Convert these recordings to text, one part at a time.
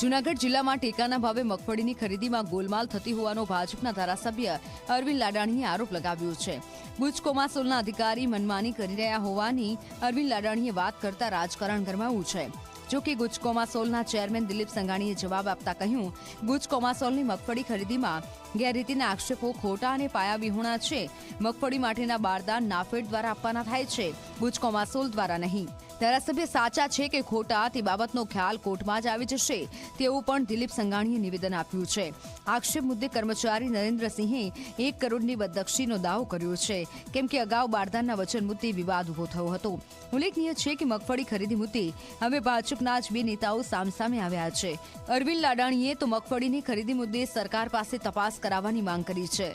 જૂનાગઢ જિલ્લામાં ટેકાના ભાવે મગફળીની ખરીદીમાં ગોલમાલ થતી હોવાનો ભાજપના ધારાસભ્ય અરવિંદ લાડાણીએ આરોપ લગાવ્યો છે. ભુજ કોમાસોલના અધિકારી મનમાની કરી રહ્યા હોવાની અરવિંદ લાડાણીએ વાત કરતા રાજકારણ ગરમાવું છે. જો કે ગુજ કોમાસોલના ચેરમેન દિલીપ સંઘાણીએ જવાબ આપતા કહ્યું ગુજ કોમાસોલની મગફળી ખરીદીમાં ગેરરીતિના આક્ષેપો ખોટા અને પાયાવિહોણા છે. મગફળી માટેના બારદાન નાફેડ દ્વારા આપવાના થાય છે. ગુજ કોમાસોલ દ્વારા નહીં. ધારાસભ્ય સાચા છે કે ખોટા તે બાબતનો ખ્યાલ કોર્ટમાં જ આવી જશે, તેવું પણ દિલીપ સંઘાણીએ નિવેદન આપ્યું છે. આક્ષેપ મુદ્દે કર્મચારી નરેન્દ્રસિંહે એક કરોડની બદક્ષીનો દાવો કર્યો છે. કેમ કે અગાઉ બારદાનના વચન મુદ્દે વિવાદ ઊભો થયો હતો. ઉલ્લેખનીય છે કે મગફળી ખરીદી મુદ્દે હવે ભાજપના જ બે નેતાઓ સામસામે આવ્યા છે. અરવિંદ લાડાણીએ તો મગફળીની ખરીદી મુદ્દે સરકાર પાસે તપાસ કરાવવાની માંગ કરી છે.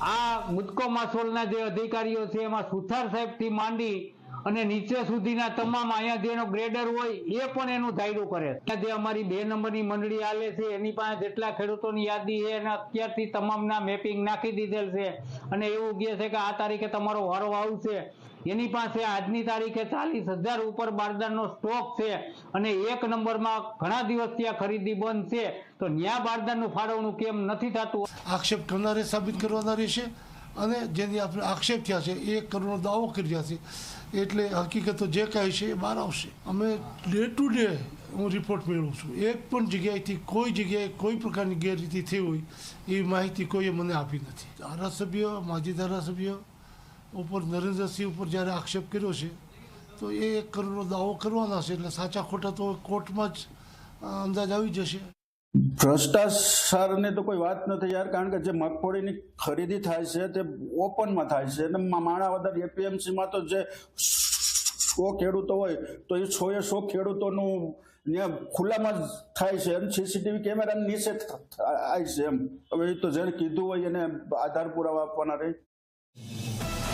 આ મુદકો માસોલના જે અધિકારીઓ છે, એમાં સુથાર સાહેબથી માંડી અને નીચે સુધીના તમામ અહીંયા જેનો ગ્રેડર હોય એ પણ એનું ધાયરું કરે જે અમારી બે નંબરની મંડળી હાલે છે, એની પાસે જેટલા ખેડૂતોની યાદી છે અને અત્યારથી તમામના મેપિંગ નાખી દીધેલ છે. અને એવું કહે છે કે આ તારીખે તમારો વારો આવશે. એની પાસે આજની તારીખે ચાલીસ હજાર ઉપર બારદાનનો સ્ટોક છે અને એક નંબરમાં ઘણા દિવસથી આ ખરીદી બંધ છે. તો ન્યા બારદાનનું ફાળવણું કેમ નથી થતું? આક્ષેપ કરનારે સાબિત કરવાના રહેશે. અને જેની આપણે આક્ષેપ થયા છે એક કરોડનો દાવો કરી રહ્યા છે. એટલે હકીકતો જે કાંઈ છે એ બહાર આવશે. અમે ડે ટુ ડે હું રિપોર્ટ મેળવું છું. એક પણ જગ્યાએથી કોઈ જગ્યાએ કોઈ પ્રકારની ગેરરીતિ થઈ હોય એવી માહિતી કોઈએ મને આપી નથી. ધારાસભ્ય, માજી ધારાસભ્ય ઉપર નરેન્દ્રસિંહ ઉપર જ્યારે આક્ષેપ કર્યો છે, તો એ એક કરોડનો દાવો કરવાના છે. એટલે સાચા ખોટા તો કોર્ટમાં જ અંદાજ આવી જશે. ભ્રષ્ટાચારની તો કોઈ વાત નથી યાર, કારણ કે જે મગફળીની ખરીદી થાય છે, તે ઓપનમાં થાય છે. અને માણા માણાવદર એપીએમસીમાં તો જે સો ખેડૂતો હોય, તો એ સો એ સો ખેડૂતોનું ખુલ્લામાં જ થાય છે. અને સીસીટીવી કેમેરા નીચે થાય છે એમ. હવે એ તો જેને કીધું હોય એને આધાર પુરાવા આપવાના રહે.